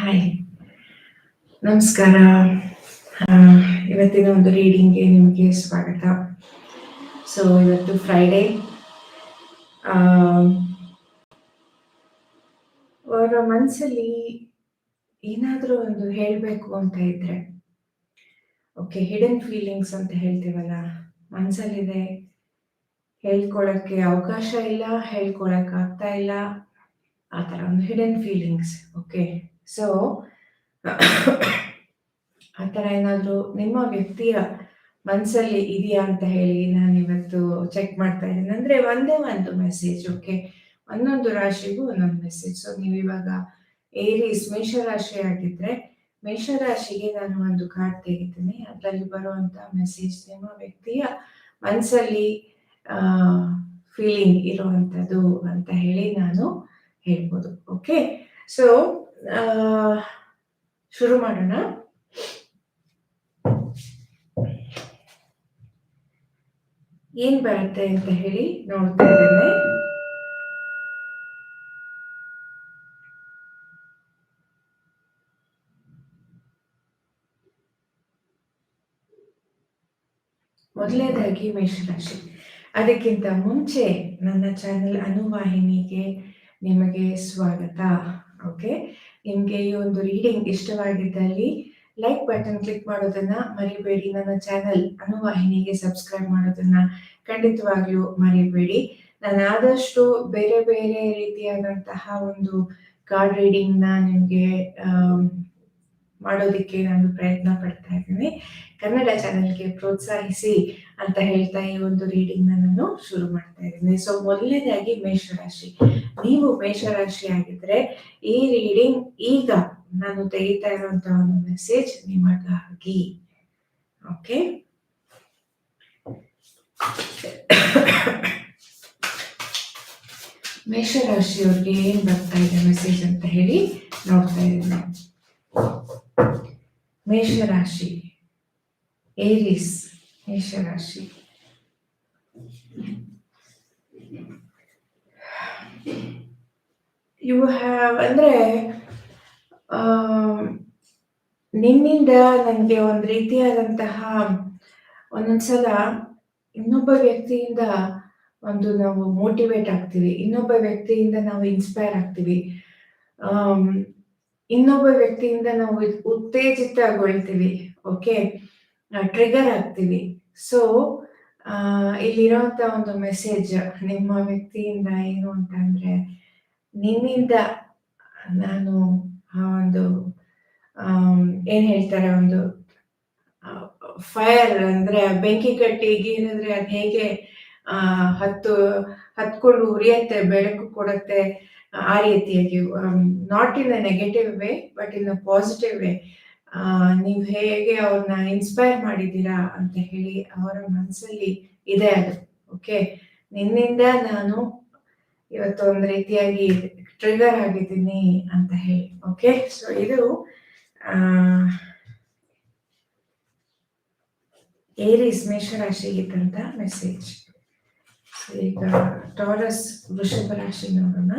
Hi ನಮಸ್ಕಾರ. ಇವತ್ತಿನ ಒಂದು ರೀಡಿಂಗ್ಗೆ ನಿಮಗೆ ಸ್ವಾಗತ. ಸೊ ಇವತ್ತು ಫ್ರೈಡೇ ಅವರ ಮನಸ್ಸಲ್ಲಿ ಏನಾದರೂ ಒಂದು ಹೇಳಬೇಕು ಅಂತ ಇದ್ರೆ ಓಕೆ ಹಿಡನ್ ಫೀಲಿಂಗ್ಸ್ ಅಂತ ಹೇಳ್ತೀವಲ್ಲ ಮನಸ್ಸಲ್ಲಿದೆ ಹೇಳ್ಕೊಳಕ್ಕೆ ಅವಕಾಶ ಇಲ್ಲ ಹೇಳ್ಕೊಳಕ್ ಇಲ್ಲ, ಆ ಥರ ಒಂದು ಹಿಡನ್ ಫೀಲಿಂಗ್ಸ್ ಓಕೆ ಸೊ ಆ ಥರ ಏನಾದರೂ ನಿಮ್ಮ ವ್ಯಕ್ತಿಯ ಮನಸ್ಸಲ್ಲಿ ಇದೆಯಾ ಅಂತ ಹೇಳಿ ನಾನು ಇವತ್ತು ಚೆಕ್ ಮಾಡ್ತಾ ಇದ್ದೀನಿ. ಅಂದರೆ ಒಂದೇ ಒಂದು ಮೆಸೇಜ್ ಓಕೆ ಒಂದೊಂದು ರಾಶಿಗೂ ಒಂದೊಂದು ಮೆಸೇಜ್ ಸೊ ನೀವು ಇವಾಗ ಏರೀಸ್ ಮೇಷರಾಶಿ ಆಗಿದ್ರೆ, ಮೇಷರಾಶಿಗೆ ನಾನು ಒಂದು ಕಾರ್ಡ್ ತೆಗಿತೀನಿ. ಅದರಲ್ಲಿ ಬರುವಂತ ಮೆಸೇಜ್ ನಿಮ್ಮ ವ್ಯಕ್ತಿಯ ಮನಸ್ಸಲ್ಲಿ ಫೀಲಿಂಗ್ ಇರುವಂಥದ್ದು ಅಂತ ಹೇಳಿ ನಾನು ಹೇಳ್ಬೋದು ಓಕೆ ಸೊ ಶುರು ಮಾಡೋಣ. ಏನ್ ಬರುತ್ತೆ ಅಂತ ಹೇಳಿ ನೋಡ್ತಾ ಇದ್ದೇನೆ. ಮೊದಲನೇದಾಗಿ ಮೇಷರಾಶಿ. ಅದಕ್ಕಿಂತ ಮುಂಚೆ ನನ್ನ ಚಾನೆಲ್ ಅನುವಾಹಿನಿಗೆ ನಿಮಗೆ ಸ್ವಾಗತ. ಓಕೆ ನಿಮಗೆ ಈ ಒಂದು ರೀಡಿಂಗ್ ಇಷ್ಟವಾಗಿದ್ದಲ್ಲಿ ಲೈಕ್ ಬಟನ್ ಕ್ಲಿಕ್ ಮಾಡೋದನ್ನ ಮರಿಬೇಡಿ. ನನ್ನ ಚಾನೆಲ್ ಅನುವಾಹಿನಿಗೆ ಸಬ್ಸ್ಕ್ರೈಬ್ ಮಾಡೋದನ್ನ ಖಂಡಿತವಾಗ್ಲೂ ಮರಿಬೇಡಿ. ನಾನು ಆದಷ್ಟು ಬೇರೆ ಬೇರೆ ರೀತಿಯಾದಂತಹ ಒಂದು ಕಾರ್ಡ್ ರೀಡಿಂಗ್ನ ನಿಮಗೆ ಮಾಡೋದಕ್ಕೆ ನಾನು ಪ್ರಯತ್ನ ಪಡ್ತಾ ಇದ್ದೀನಿ. ಕನ್ನಡ ಚಾನೆಲ್ಗೆ ಪ್ರೋತ್ಸಾಹಿಸಿ ಅಂತ ಹೇಳ್ತಾ ಈ ಒಂದು ರೀಡಿಂಗ್ ನಾನು ಶುರು ಮಾಡ್ತಾ ಇದ್ದೀನಿ. ಸೊ ಮೊದಲನೇದಾಗಿ ಮೇಷರಾಶಿ. ನೀವು ಮೇಷರಾಶಿ ಆಗಿದ್ರೆ ಈ ರೀಡಿಂಗ್ ಈಗ ನಾನು ತೆಗಿತಾ ಇರುವಂತ ಒಂದು ಮೆಸೇಜ್ ನಿಮಗಾಗಿ. ಓಕೆ ಮೇಷರಾಶಿಯವ್ರಿಗೆ ಏನ್ ಬರ್ತಾ ಇದೆ ಮೆಸೇಜ್ ಅಂತ ಹೇಳಿ ನೋಡ್ತಾ ಇದ್ದೀನಿ. ಮೇಷರಾಶಿ. ಏರಿಸ್ ಮೇಷರಾಶಿ ಯು ಹ್ಯಾವ್ ಅಂದ್ರೆ ಆಮ್, ನಿನ್ನಿಂದ ನನಗೆ ಒಂದು ರೀತಿಯಾದಂತಹ ಒಂದೊಂದ್ಸಲ ಇನ್ನೊಬ್ಬ ವ್ಯಕ್ತಿಯಿಂದ ಒಂದು ನಾವು ಮೋಟಿವೇಟ್ ಆಗ್ತೀವಿ. ಇನ್ನೊಬ್ಬ ವ್ಯಕ್ತಿಯಿಂದ ನಾವು ಇನ್ಸ್ಪೈರ್ ಆಗ್ತೀವಿ. ಆಮ್, ಇನ್ನೊಬ್ಬ ವ್ಯಕ್ತಿಯಿಂದ ನಾವು ಉತ್- ಉತ್ತೇಜಿತಗೊಳ್ತೀವಿ. ಓಕೆ ಟ್ರಿಗರ್ ಆಗ್ತೀವಿ ಸೊ ಇಲ್ಲಿರೋಂಥ ಒಂದು ಮೆಸೇಜ್ ನಿಮ್ಮ ವ್ಯಕ್ತಿಯಿಂದ ಏನು ಅಂತಂದ್ರೆ, ನಿನ್ನಿಂದ ನಾನು ಆ ಒಂದು ಏನು ಹೇಳ್ತಾರೆ, ಒಂದು ಫೈರ್ ಅಂದ್ರೆ ಬೆಂಕಿ ಕಟ್ಟಿ ಗೀರಿದ್ರೆ ಅದು ಹೇಗೆ ಹತ್ತು, ಹತ್ಕೊಂಡು ಉರಿಯತ್ತೆ, ಬೆಳಕು ಕೊಡುತ್ತೆ, ಆ ರೀತಿಯಾಗಿ not in a negative way but in a positive way ನೀವು ಹೇಗೆ ಅವ್ರನ್ನ ಇನ್ಸ್ಪೈರ್ ಮಾಡಿದ್ದೀರಾ ಅಂತ ಹೇಳಿ ಅವರ ಮನಸ್ಸಲ್ಲಿ ಇದೆ ಅದು ಓಕೆ ನಿನ್ನಿಂದ ನಾನು ಇವತ್ತು ಒಂದು ರೀತಿಯಾಗಿ ಟ್ರಿಗರ್ ಆಗಿದ್ದೀನಿ ಅಂತ ಹೇಳಿ ಓಕೆ ಸೊ ಇದು ಏರಿಸ್ ಮೇಷರಾಶಿಗಿದ್ದಂತ ಮೆಸೇಜ್ ಈಗ ಟಾರಸ್ ವೃಷಭ ರಾಶಿ ನೋಡೋಣ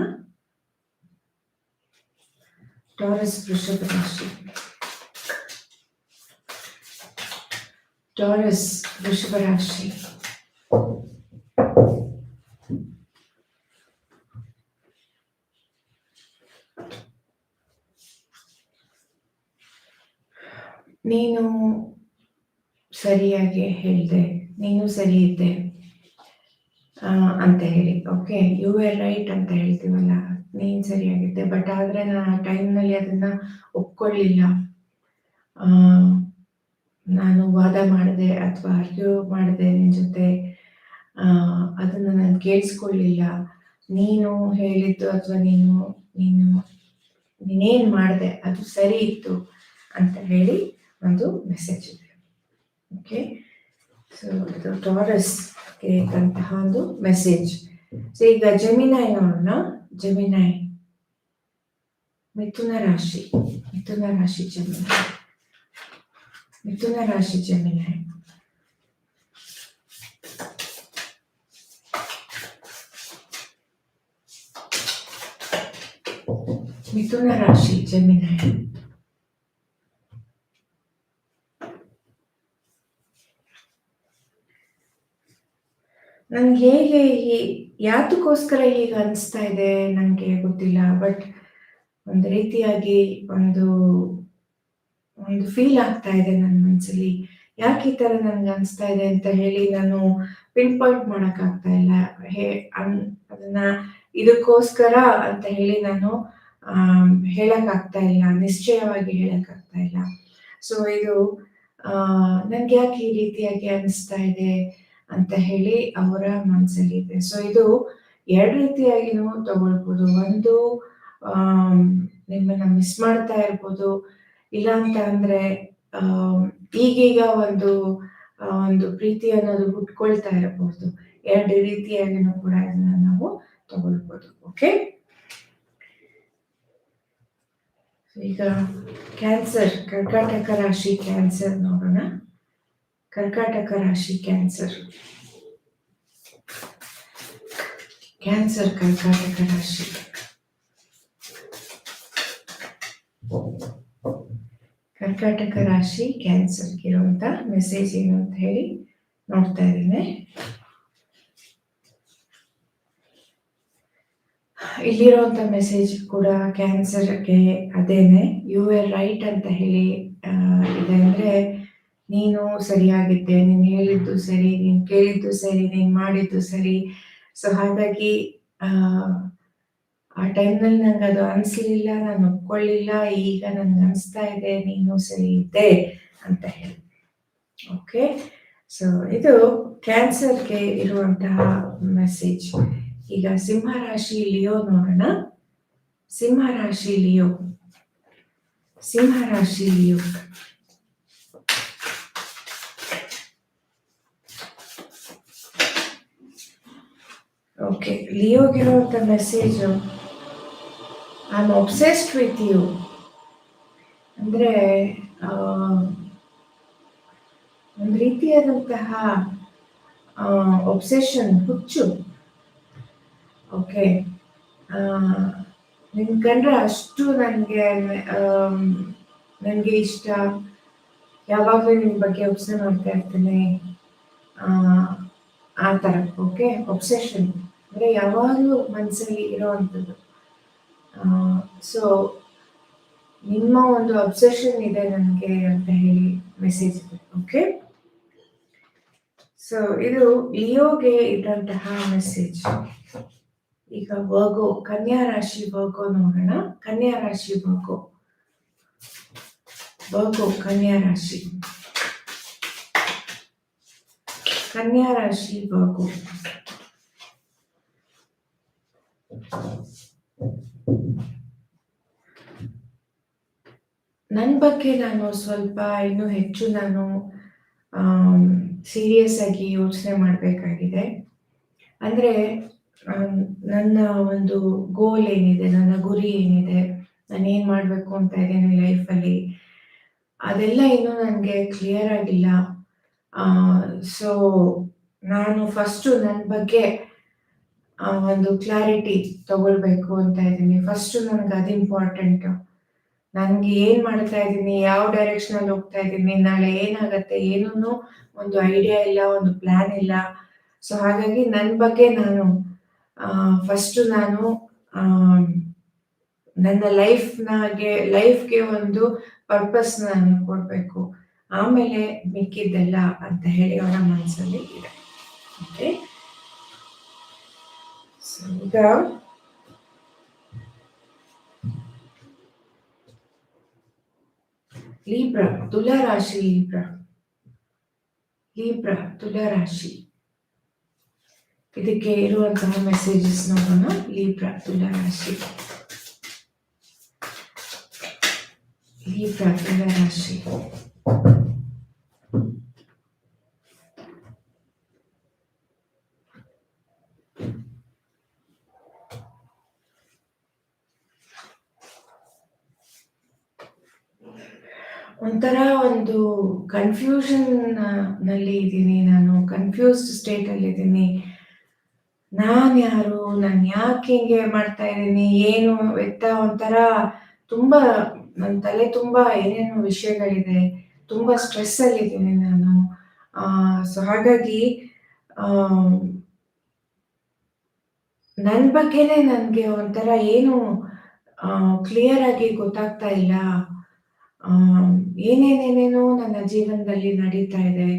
ಟಾರಸ್ ವೃಷಭ ರಾಶಿ ಟಾರಸ್ ವೃಷಭ ನೀನು ಸರಿಯಾಗಿ ಹೇಳಿದೆ, ನೀನು ಸರಿ ಇದ್ದೆ ಅಂತ ಹೇಳಿ. ಓಕೆ ಯು ಆರ್ ರೈಟ್ ಅಂತ ಹೇಳ್ತೀವಲ್ಲ, ನೀನು ಸರಿಯಾಗಿದ್ದೆ ಬಟ್ ಆದರೆ ನಾನು ಆ ಟೈಮ್ನಲ್ಲಿ ಅದನ್ನು ಒಪ್ಕೊಳ್ಳಿಲ್ಲ. ನಾನು ವಾದ ಮಾಡಿದೆ ಅಥವಾ ಅರ್ಗ್ಯೂ ಮಾಡಿದೆ ನಿನ್ನ ಜೊತೆ ಅದನ್ನು ನಾನು ಕೇಳಿಸ್ಕೊಳ್ಳಿಲ್ಲ. ನೀನು ಹೇಳಿದ್ದು ಅಥವಾ ನೀನು ನೀನು, ನೀನೇನ್ ಮಾಡಿದೆ ಅದು ಸರಿ ಇತ್ತು ಅಂತ ಹೇಳಿ ಒಂದು ಮೆಸೇಜ್ ಇದೆ. ಓಕೆ ಸೊ ಇದು ಟಾರಸ್ ಇದ್ದಂತಹ ಒಂದು ಮೆಸೇಜ್ ಸೊ ಈಗ ಜಮಿನಾಯ್ ನೋಡೋಣ. ಜಮಿನಾಯ್ ಮಿಥುನ ರಾಶಿ. ಮಿಥುನ ರಾಶಿ ಜಮಿನಾಯ್ ಮಿಥುನ ರಾಶಿ ಜಮಿನಾಯಿ ಮಿಥುನ ರಾಶಿ ಜಮಿನಾಯಿ ನನ್ಗೆ ಹೇಗೆ ಯಾತಕ್ಕೋಸ್ಕರ ಹೀಗೆ ಅನಿಸ್ತಾ ಇದೆ ನನಗೆ ಗೊತ್ತಿಲ್ಲ. ಬಟ್ ಒಂದು ರೀತಿಯಾಗಿ ಒಂದು ಒಂದು ಫೀಲ್ ಆಗ್ತಾ ಇದೆ ನನ್ನ ಮನಸ್ಸಲ್ಲಿ. ಯಾಕೆ ಈ ಥರ ನನ್ಗೆ ಅನಿಸ್ತಾ ಇದೆ ಅಂತ ಹೇಳಿ ನಾನು ಪಿನ್ ಪಾಯಿಂಟ್ ಮಾಡೋಕ್ಕಾಗ್ತಾ ಇಲ್ಲ. ಹೇ ಅದನ್ನ ಇದಕ್ಕೋಸ್ಕರ ಅಂತ ಹೇಳಿ ನಾನು ಹೇಳಕ್ಕಾಗ್ತಾ ಇಲ್ಲ. ನಿಶ್ಚಯವಾಗಿ ಹೇಳಕ್ಕಾಗ್ತಾ ಇಲ್ಲ. ಸೊ ಇದು ನನಗೆ ಯಾಕೆ ಈ ರೀತಿಯಾಗಿ ಅನಿಸ್ತಾ ಇದೆ ಅಂತ ಹೇಳಿ ಅವರ ಮನಸ್ಸಲ್ಲಿದೆ. ಸೊ ಇದು ಎರಡು ರೀತಿಯಾಗಿನೂ ತಗೊಳ್ಬೋದು. ಒಂದು ನಿಮ್ಮನ್ನ ಮಿಸ್ ಮಾಡ್ತಾ ಇರ್ಬೋದು. ಇಲ್ಲ ಅಂತ ಅಂದ್ರೆ ಈಗೀಗ ಒಂದು ಒಂದು ಪ್ರೀತಿ ಅನ್ನೋದು ಹುಟ್ಕೊಳ್ತಾ ಇರಬಹುದು. ಎರಡು ರೀತಿಯಾಗಿನೂ ಕೂಡ ಇದನ್ನ ನಾವು ತಗೊಳ್ಬೋದು. ಓಕೆ? ಈಗ ಕ್ಯಾನ್ಸರ್ ಕರ್ಕಾಟಕ ರಾಶಿ ಕ್ಯಾನ್ಸರ್ ನೋಡೋಣ. ಕರ್ಕಾಟಕ ರಾಶಿ ಕ್ಯಾನ್ಸರ್. ಕ್ಯಾನ್ಸರ್ ಕರ್ಕಾಟಕ ರಾಶಿ. ಕರ್ಕಾಟಕ ರಾಶಿ ಕ್ಯಾನ್ಸರ್‌ಗೆ ಇರುವಂತ ಮೆಸೇಜ್ ಏನು ಅಂತ ಹೇಳಿ ನೋಡ್ತಾ ಇದ್ದೇನೆ. ಇಲ್ಲಿರುವಂತ ಮೆಸೇಜ್ ಕೂಡ ಕ್ಯಾನ್ಸರ್‌ಗೆ ಅದೇನೆ. ಯು ಆರ್ ರೈಟ್ ಅಂತ ಹೇಳಿ ಇದೆ ಅಂದ್ರೆ ನೀನು ಸರಿಯಾಗಿದ್ದೆ. ನೀನು ಹೇಳಿದ್ದು ಸರಿ, ನೀನು ಕೇಳಿದ್ದು ಸರಿ, ನೀನು ಮಾಡಿದ್ದು ಸರಿ. ಸೊ ಹಾಗಾಗಿ ಆ ಟೈಮ್‌ನಲ್ಲಿ ಅದು ಅನಿಸ್ಲಿಲ್ಲ, ನಾನು ಒಪ್ಕೊಳ್ಳಿಲ್ಲ. ಈಗ ನನ್ಗೆ ಅನಿಸ್ತಾ ಇದೆ, ನೀನು ಸರಿ ಇದ್ದೆ ಅಂತ ಹೇಳಿ. ಓಕೆ? ಸೊ ಇದು ಕ್ಯಾನ್ಸರ್‌ಗೆ ಇರುವಂತಹ ಮೆಸೇಜ್. ಈಗ ಸಿಂಹ ರಾಶಿ ಲಿಯೋ ನೋಡೋಣ. ಸಿಂಹ ರಾಶಿ ಲಿಯೋ. ಸಿಂಹ ರಾಶಿ Leo. Okay. ಲಿಯೋಗಿರುವಂತ message I am obsessed with you. ಅಂದರೆ ಒಂದು ರೀತಿಯಾದಂತಹ ಒಬ್ಸೆಷನ್ ಹುಚ್ಚು. ಓಕೆ. ನಿನ್ ಕಂಡ್ರೆ ಅಷ್ಟು ನನಗೆ ನನಗೆ ಇಷ್ಟ. ಯಾವಾಗಲೂ ನಿಮ್ಮ ಬಗ್ಗೆ ಒಬ್ಸೆ ಮಾಡ್ತಾ ಇರ್ತೇನೆ ಆ ಥರ. ಓಕೆ. ಒಬ್ಸೆಷನ್ ಅಂದರೆ ಯಾವಾಗಲೂ ಮನಸ್ಸಲ್ಲಿ ಇರೋವಂಥದ್ದು. ಸೊ ನಿಮ್ಮ ಒಂದು ಅಬ್ಸೆಷನ್ ಇದೆ ನನಗೆ ಅಂತ ಹೇಳಿ ಮೆಸೇಜ್ ಇದೆ. ಓಕೆ? ಸೊ ಇದು ಲಿಯೋಗೆ ಇದ್ದಂತಹ ಮೆಸೇಜ್. ಈಗ ವರ್ಗೋ ಕನ್ಯಾ ರಾಶಿ ವರ್ಗೋ ನೋಡೋಣ. ಕನ್ಯಾ ರಾಶಿ ವರ್ಗೋ. ವರ್ಗೋ ಕನ್ಯಾ ರಾಶಿ. ಕನ್ಯಾ ರಾಶಿ ವರ್ಗೋ. ನನ್ ಬಗ್ಗೆ ನಾನು ಸ್ವಲ್ಪ ಇನ್ನೂ ಹೆಚ್ಚು ನಾನು ಸೀರಿಯಸ್ ಆಗಿ ಯೋಚನೆ ಮಾಡಬೇಕಾಗಿದೆ ಅಂದರೆ ನನ್ನ ಒಂದು ಗೋಲ್ ಏನಿದೆ, ನನ್ನ ಗುರಿ ಏನಿದೆ, ನಾನು ಏನು ಮಾಡಬೇಕು ಅಂತ ಇದ್ದೀನಿ ಲೈಫಲ್ಲಿ, ಅದೆಲ್ಲ ಇನ್ನೂ ನನಗೆ ಕ್ಲಿಯರ್ ಆಗಿಲ್ಲ. ಸೊ ನಾನು ಫಸ್ಟು ನನ್ನ ಬಗ್ಗೆ ಒಂದು ಕ್ಲಾರಿಟಿ ತಗೊಳ್ಬೇಕು ಅಂತ ಇದ್ದೀನಿ. ಫಸ್ಟ್ ನನಗೆ ಅದು ಇಂಪಾರ್ಟೆಂಟ್ ನನ್ಗೆ ಏನ್ ಮಾಡ್ತಾ ಇದ್ದೀನಿ, ಯಾವ ಡೈರೆಕ್ಷನಲ್ಲಿ ಹೋಗ್ತಾ ಇದ್ದೀನಿ, ನಾಳೆ ಏನಾಗತ್ತೆ ಏನೂ ಒಂದು ಐಡಿಯಾ ಇಲ್ಲ, ಒಂದು ಪ್ಲಾನ್ ಇಲ್ಲ. ಸೊ ಹಾಗಾಗಿ ನನ್ನ ಬಗ್ಗೆ ನಾನು ಫಸ್ಟ್ ನಾನು ನನ್ನ ನನ್ನ ಲೈಫ್‌ನಾಗೆ ಲೈಫ್‌ಗೆ ಒಂದು ಪರ್ಪಸ್ ನಾನು ಕೊಡಬೇಕು ಆಮೇಲೆ ಮಿಕ್ಕಿದ್ದೆಲ್ಲ ಅಂತ ಹೇಳಿ ಅವರ ಮನಸ್ಸಲ್ಲಿ ಇದೆ. ಓಕೆ? ಸೊ ಈಗ ಲೀಬ್ರಾ, ತುಲಾ ರಾಶಿ ಲೀಬ್ರಾ. ಲೀಬ್ರಾ, ತುಲಾ ರಾಶಿ. ಇದಕ್ಕೆ ಇರುವಂತಹ ಮೆಸೇಜಸ್ ನೋಡೋಣ. ಲೀಬ್ರಾ, ತುಲಾ ರಾಶಿ. ಲೀಬ್ರಾ, ತುಲಾ ರಾಶಿ. ಒಂಥರ ಒಂದು ಕನ್ಫ್ಯೂಷನ್ನಲ್ಲಿ ಇದ್ದೀನಿ ನಾನು. ಕನ್ಫ್ಯೂಸ್ಡ್ ಇದ್ದೀನಿ ನಾನು ಯಾರು? ನಾನು ಯಾಕೆ ಹಿಂಗೆ ಮಾಡ್ತಾ ಇದ್ದೀನಿ? ಏನು ಎತ್ತ ಒಂಥರ ತುಂಬಾ ನನ್ನ ತಲೆ ತುಂಬಾ ಏನೇನೋ ವಿಷಯಗಳಿದೆ. ತುಂಬಾ ಸ್ಟ್ರೆಸ್ ಅಲ್ಲಿ ಇದ್ದೀನಿ ನಾನು. ಆ ಸೊ ಹಾಗಾಗಿ ನನ್ನ ಬಗ್ಗೆನೇ ನನಗೆ ಒಂಥರ ಏನು ಕ್ಲಿಯರ್ ಆಗಿ ಗೊತ್ತಾಗ್ತಾ ಇಲ್ಲ ಆ, ಏನೇನೇನೇನೋ ನನ್ನ ಜೀವನದಲ್ಲಿ ನಡೀತಾ ಇದೆ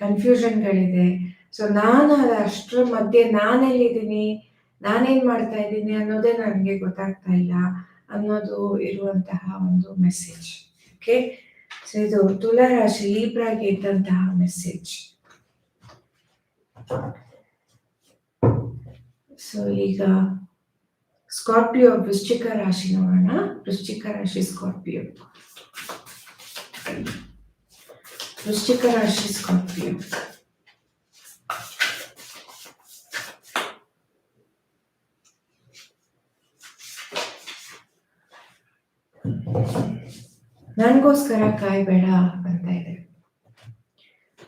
ಕನ್ಫ್ಯೂಷನ್ಗಳಿದೆ ಸೊ ನಾನು ಅಷ್ಟರ ಮಧ್ಯೆ ನಾನೆಲ್ಲಿದ್ದೀನಿ ನಾನೇನ್ ಮಾಡ್ತಾ ಇದ್ದೀನಿ ಅನ್ನೋದೇ ನನಗೆ ಗೊತ್ತಾಗ್ತಾ ಇಲ್ಲ ಅನ್ನೋದು ಇರುವಂತಹ ಒಂದು ಮೆಸೇಜ್ ಓಕೆ ಸೊ ಇದು ತುಲಾ ರಾಶಿ ಲೀಬ್ರಾಗಿ ಇದ್ದಂತಹ ಮೆಸೇಜ್ ಸೊ ಈಗ ಸ್ಕಾರ್ಪಿಯೋ ವೃಶ್ಚಿಕ ರಾಶಿ ನೋಡೋಣ. ವೃಶ್ಚಿಕ ರಾಶಿ ಸ್ಕಾರ್ಪಿಯೋ ವೃಶ್ಚಿಕ ರಾಶಿ ಸ್ಕಾರ್ಪಿಯೋ ನನಗೋಸ್ಕರ ಕಾಯ್ಬೇಡ ಅಂತ ಇದೆ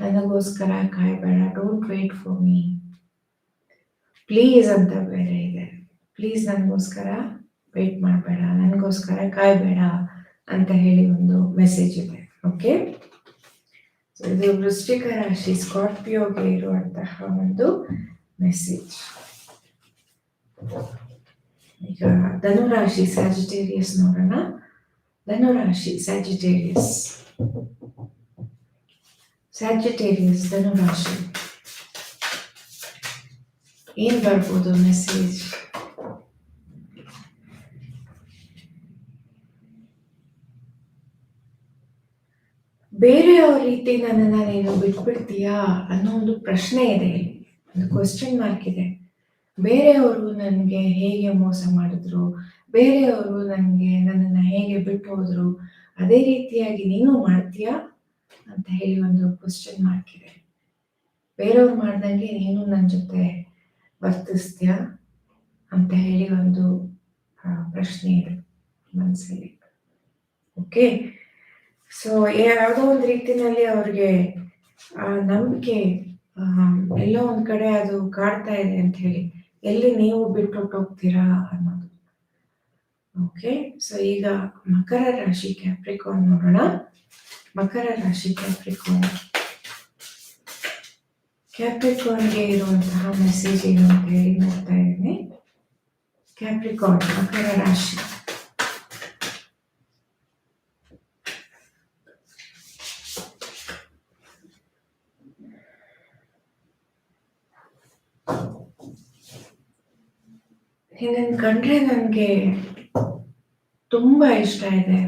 ನನಗೋಸ್ಕರ ಕಾಯ್ಬೇಡ don't wait for me please ಅಂತ ಬೇರೆ ಇದೆ ಪ್ಲೀಸ್ ನನಗೋಸ್ಕರ ವೇಟ್ ಮಾಡಬೇಡ ನನಗೋಸ್ಕರ ಕಾಯ್ಬೇಡ ಅಂತ ಹೇಳಿ ಒಂದು ಮೆಸೇಜ್ ಇದೆ ಓಕೆ ಇದು ವೃಶ್ಚಿಕ ರಾಶಿ ಸ್ಕಾರ್ಪಿಯೋಗೆ ಇರುವಂತಹ ಒಂದು ಮೆಸೇಜ್ ಈಗ ಧನುರಾಶಿ ಸ್ಯಾಜಿಟೇರಿಯಸ್ ನೋಡೋಣ. ಧನುರಾಶಿ ಸ್ಯಾಜಿಟೇರಿಯಸ್ ಸ್ಯಾಜಿಟೇರಿಯಸ್ ಧನುರಾಶಿ. ಏನ್ ಬರ್ಬೋದು ಮೆಸೇಜ್ ಬೇರೆಯವ್ರ ರೀತಿ ನನ್ನನ್ನು ನೀನು ಬಿಟ್ಬಿಡ್ತೀಯಾ ಅನ್ನೋ ಒಂದು ಪ್ರಶ್ನೆ ಇದೆ. ಒಂದು ಕ್ವಶನ್ ಮಾರ್ಕ್ ಇದೆ. ಬೇರೆಯವರು ನನಗೆ ಹೇಗೆ ಮೋಸ ಮಾಡಿದ್ರು? ಬೇರೆಯವರು ನನಗೆ ನನ್ನನ್ನು ಹೇಗೆ ಬಿಟ್ಟು ಹೋದ್ರು? ಅದೇ ರೀತಿಯಾಗಿ ನೀನು ಮಾಡ್ತೀಯಾ ಅಂತ ಹೇಳಿ ಒಂದು ಕ್ವಶನ್ ಮಾರ್ಕ್ ಇದೆ. ಬೇರೆಯವ್ರು ಮಾಡ್ದಂಗೆ ನೀನು ನನ್ನ ಜೊತೆ ವರ್ತಿಸ್ತೀಯಾ ಅಂತ ಹೇಳಿ ಒಂದು ಪ್ರಶ್ನೆ ಇದೆ ಮನಸ್ಸಲ್ಲಿ ಓಕೆ ಸೊ ಯಾವುದೋ ಒಂದು ರೀತಿನಲ್ಲಿ ಅವ್ರಿಗೆ ನಂಬಿಕೆ ಎಲ್ಲೋ ಒಂದ್ ಕಡೆ ಅದು ಕಾಡ್ತಾ ಇದೆ ಅಂತ ಹೇಳಿ, ಎಲ್ಲಿ ನೀವು ಬಿಟ್ಟು ಹೋಗ್ತೀರಾ ಅನ್ನೋದು. ಓಕೆ ಸೊ ಈಗ ಮಕರ ರಾಶಿ ಕ್ಯಾಪ್ರಿಕೋನ್ ನೋಡೋಣ. ಮಕರ ರಾಶಿ ಕ್ಯಾಪ್ರಿಕೋನ್ ಕ್ಯಾಪ್ರಿಕಾನ್ಗೆ ಇರುವಂತಹ ಮೆಸೇಜ್ ಏನು ಅಂತ ಹೇಳಿ ನೋಡ್ತಾ ಇದ್ದೀನಿ. ಕ್ಯಾಪ್ರಿಕಾನ್ ಮಕರ ರಾಶಿ. ನಿನ್ನನ್ನು ಕಂಡ್ರೆ ನನಗೆ ತುಂಬಾ ಇಷ್ಟ ಇದೆ.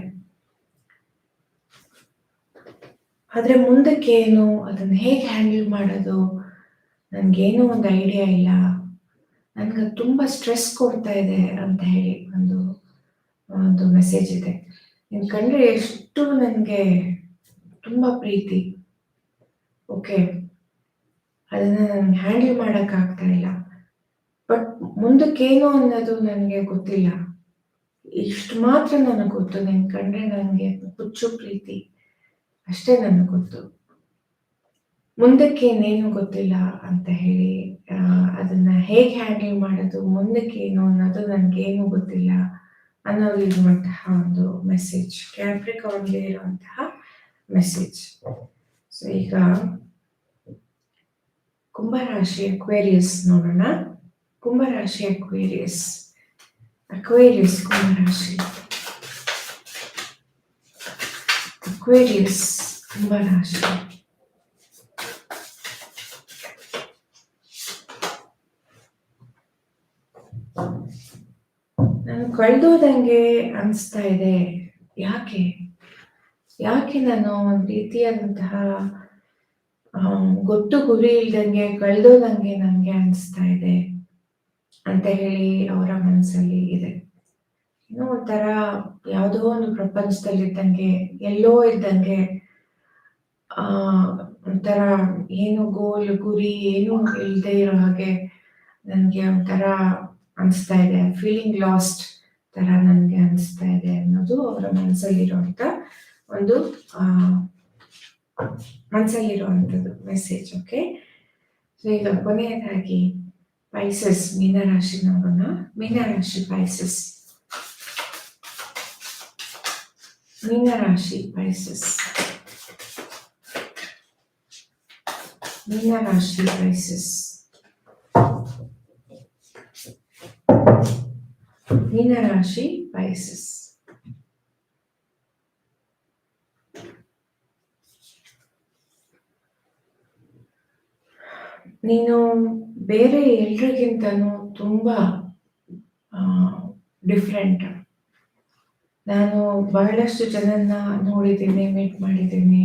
ಆದ್ರೆ ಮುಂದಕ್ಕೆ ಏನು ಅದನ್ನ ಹೇಗೆ ಹ್ಯಾಂಡಲ್ ಮಾಡೋದು, ನನ್ಗೇನು ಒಂದು ಐಡಿಯಾ ಇಲ್ಲ. ನನ್ಗೆ ತುಂಬಾ ಸ್ಟ್ರೆಸ್ ಕೊಡ್ತಾ ಇದೆ ಅಂತ ಹೇಳಿ ಒಂದು ಒಂದು ಮೆಸೇಜ್ ಇದೆ. ನಿನ್ ಕಂಡ್ರೆ ಎಷ್ಟು ನನಗೆ ತುಂಬಾ ಪ್ರೀತಿ. ಓಕೆ. ಅದನ್ನ ನನ್ಗೆ ಹ್ಯಾಂಡಲ್ ಮಾಡಕ್ ಆಗ್ತಾ ಇಲ್ಲ. ಬಟ್ ಮುಂದಕ್ಕೇನು ಅನ್ನೋದು ನನಗೆ ಗೊತ್ತಿಲ್ಲ. ಇಷ್ಟು ಮಾತ್ರ ನನಗೆ ಗೊತ್ತು. ನಿನ್ ಕಂಡ್ರೆ ನನಗೆ ಹುಚ್ಚು ಪ್ರೀತಿ. ಅಷ್ಟೇ ನನಗೆ ಗೊತ್ತು. ಮುಂದಕ್ಕೆ ಏನೇನು ಗೊತ್ತಿಲ್ಲ ಅಂತ ಹೇಳಿ ಅದನ್ನ ಹೇಗೆ ಹ್ಯಾಂಡಲ್ ಮಾಡೋದು ಮುಂದಕ್ಕೆ ಏನು ಅನ್ನೋದು ನನಗೇನು ಗೊತ್ತಿಲ್ಲ ಅನ್ನೋದು ಇರುವಂತಹ ಒಂದು ಮೆಸೇಜ್ ಕ್ಯಾಪ್ರಿಕಾನ್ಗೆ ಇರುವಂತಹ ಮೆಸೇಜ್ ಸೊ ಈಗ ಕುಂಭರಾಶಿ ಅಕ್ವೇರಿಯಸ್ ನೋಡೋಣ. ಕುಂಭರಾಶಿ ಅಕ್ವೇರಿಯಸ್. ಅಕ್ವೇರಿಯಸ್ ಕುಂಭರಾಶಿ. ಅಕ್ವೇರಿಯಸ್ ಕುಂಭರಾಶಿ. ನಾನು ಕಳೆದೋದಂಗೆ ಅನಿಸ್ತಾ ಇದೆ. ಯಾಕೆ? ಯಾಕೆ ನಾನು ಒಂದು ರೀತಿಯಾದಂತಹ ಗೊತ್ತು ಗುರಿ ಇಲ್ದಂಗೆ, ಕಳೆದೋದಂಗೆ ನನಗೆ ಅನಿಸ್ತಾ ಇದೆ. ಅಂತ ಹೇಳಿ ಅವರ ಮನಸ್ಸಲ್ಲಿ ಇದೆ. ಏನೋ ಒಂಥರ ಯಾವುದೋ ಒಂದು ಪ್ರಪಂಚದಲ್ಲಿ ಇದ್ದಂಗೆ ಎಲ್ಲೋ ಇದ್ದಂಗೆ, ಆ, ಒಂಥರ ಏನು ಗೋಲ್, ಗುರಿ ಏನು ಇಲ್ಲದೆ ಇರೋ ಹಾಗೆ ನನಗೆ ಒಂಥರ ಅನಿಸ್ತಾ ಇದೆ. ಫೀಲಿಂಗ್ ಲಾಸ್ಟ್ ತರ ನನಗೆ ಅನಿಸ್ತಾ ಇದೆ ಅನ್ನೋದು ಅವರ ಮನಸ್ಸಲ್ಲಿರುವಂತ ಒಂದು, ಆ, ಮನಸ್ಸಲ್ಲಿರುವಂಥದ್ದು ಮೆಸೇಜ್ ಓಕೆ ಸೊ ಈಗ ಕೊನೆಯದಾಗಿ ಪೈಸಸ್ ಮೀನರಾಶಿ ನೋಡೋಣ ಮೀನರಾಶಿ ಪೈಸಸ್ ಮೀನರಾಶಿ ಪೈಸಸ್ ಮೀನರಾಶಿ ಪೈಸಸ್ ಮೀನರಾಶಿ ಪೈಸಸ್ ನೀನು ಬೇರೆ ಎಲ್ರಿಗಿಂತನೂ ತುಂಬ ಡಿಫ್ರೆಂಟ್ ನಾನು ಬಹಳಷ್ಟು ಜನನ್ನ ನೋಡಿದ್ದೀನಿ ಮೀಟ್ ಮಾಡಿದ್ದೀನಿ.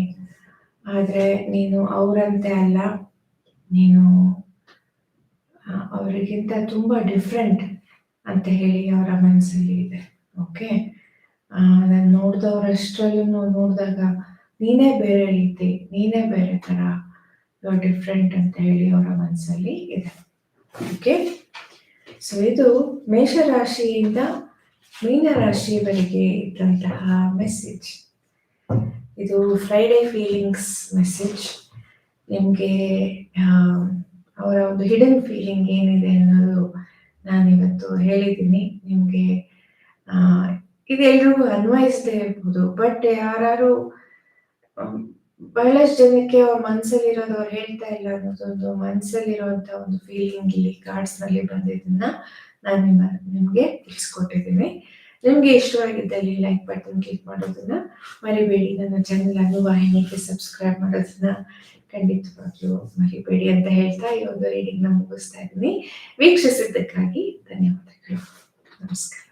ಆದರೆ ನೀನು ಅವರಂತೆ ಅಲ್ಲ. ನೀನು ಅವರಿಗಿಂತ ತುಂಬ ಡಿಫ್ರೆಂಟ್ ಅಂತ ಹೇಳಿ ಅವರ ಮನಸ್ಸಲ್ಲಿ ಇದೆ. ಓಕೆ ನಾನು ನೋಡಿದವರಷ್ಟರಲ್ಲೂ ನೋಡಿದಾಗ ನೀನೇ ಬೇರೆ ರೀತಿ, ನೀನೇ ಬೇರೆ ಥರ ಡಿಫ್ರೆಂಟ್ ಅಂತ ಹೇಳಿ ಅವರ ಮನಸ್ಸಲ್ಲಿ ಇದೆ. ಓಕೆ ಸೊ ಇದು ಮೇಷರಾಶಿಯಿಂದ ಮೀನರಾಶಿಯವರಿಗೆ ಇದ್ದಂತಹ ಮೆಸೇಜ್ ಇದು ಫ್ರೈಡೇ ಫೀಲಿಂಗ್ಸ್ ಮೆಸೇಜ್ ನಿಮಗೆ ಅವರ ಒಂದು ಹಿಡನ್ ಫೀಲಿಂಗ್ ಏನಿದೆ ಅನ್ನೋದು ನಾನಿವತ್ತು ಹೇಳಿದ್ದೀನಿ. ನಿಮಗೆ ಇದು ಎಲ್ರಿಗೂ ಅನ್ವಯಿಸದೇ ಇರ್ಬೋದು. ಬಟ್ ಯಾರು ಬಹಳಷ್ಟು ಜನಕ್ಕೆ ಅವ್ರ ಮನ್ಸಲ್ಲಿ ಇರೋದು ಅವ್ರು ಹೇಳ್ತಾ ಇಲ್ಲ ಅನ್ನೋದೊಂದು ಮನಸ್ಸಲ್ಲಿರುವಂತ ಒಂದು ಫೀಲಿಂಗ್ ಇಲ್ಲಿ ಕಾರ್ಡ್ಸ್ನಲ್ಲಿ ಬಂದಿದ್ದನ್ನ ನಾನು ನಿಮ್ಮ, ನಿಮ್ಗೆ ತಿಳಿಸ್ಕೊಟ್ಟಿದ್ದೀನಿ. ನಿಮ್ಗೆ ಇಷ್ಟವಾಗಿದ್ದಲ್ಲಿ ಲೈಕ್ ಬಟನ್ ಕ್ಲಿಕ್ ಮಾಡೋದನ್ನ ಮರಿಬೇಡಿ. ನನ್ನ ಚಾನೆಲ್ ಅನ್ನು ವಾಹಿನಿಗೆ ಸಬ್ಸ್ಕ್ರೈಬ್ ಮಾಡೋದನ್ನ ಖಂಡಿತವಾಗ್ಲೂ ಮರಿಬೇಡಿ ಅಂತ ಹೇಳ್ತಾ ಈ ಒಂದು ರೀಡಿಂಗ್ನ ಮುಗಿಸ್ತಾ ಇದ್ದೀನಿ. ವೀಕ್ಷಿಸಿದ್ದಕ್ಕಾಗಿ ಧನ್ಯವಾದಗಳು. ನಮಸ್ಕಾರ.